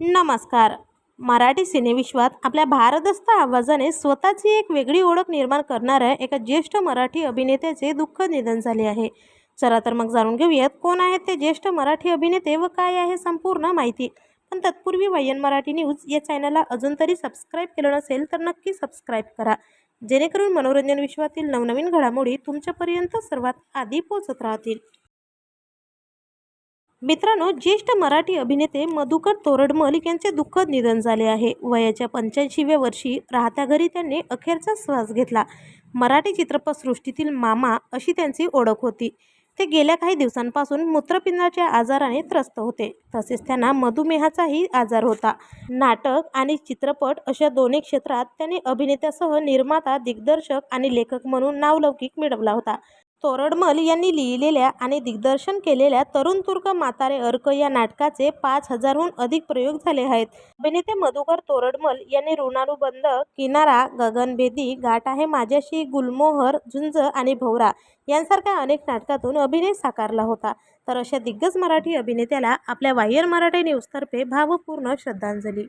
नमस्कार. मराठी सिनेविश्वात आपल्या भारदस्त आवाजाने स्वतःची एक वेगळी ओळख निर्माण करणाऱ्या एका ज्येष्ठ मराठी अभिनेत्याचे दुःख निधन झाले आहे. चला तर मग जाणून घेऊयात कोण आहेत ते ज्येष्ठ मराठी अभिनेते व काय आहे संपूर्ण माहिती. पण तत्पूर्वी वायन मराठी न्यूज या चॅनलला अजून तरी सबस्क्राईब केलं नसेल तर नक्की सबस्क्राईब करा. जेणेकरून मनोरंजन विश्वातील नवनवीन घडामोडी तुमच्यापर्यंत सर्वात आधी पोहोचत राहतील. मित्रांनो ज्येष्ठ मराठी अभिनेते मधुकर तोरडमल यांचे दुःखद निधन झाले आहे. वयाच्या पंच्याऐंशीव्या वर्षी राहत्या घरी त्यांनी अखेरचा श्वास घेतला. मराठी चित्रपटसृष्टीतील मामा अशी त्यांची ओळख होती. ते गेल्या काही दिवसांपासून मूत्रपिंडाच्या आजाराने त्रस्त होते. तसेच त्यांना मधुमेहाचाही आजार होता. नाटक आणि चित्रपट अशा दोन्ही क्षेत्रात त्यांनी अभिनेत्यासह निर्माता दिग्दर्शक आणि लेखक म्हणून नावलौकिक मिळवला होता. तोरडमल यांनी लिहिलेल्या आणि दिग्दर्शन केलेल्या तरुण तुर्क मातारे अर्क या नाटकाचे पाच हजारहून अधिक प्रयोग झाले आहेत. अभिनेते मधुकर तोरडमल यांनी ऋणानुबंध किनारा गगनभेदी गाठ आहे माझ्याशी गुलमोहर झुंज आणि भोवरा यांसारख्या अनेक नाटकातून अभिनय साकारला होता. तर अशा दिग्गज मराठी अभिनेत्याला आपल्या वायर मराठी न्यूजतर्फे भावपूर्ण श्रद्धांजली.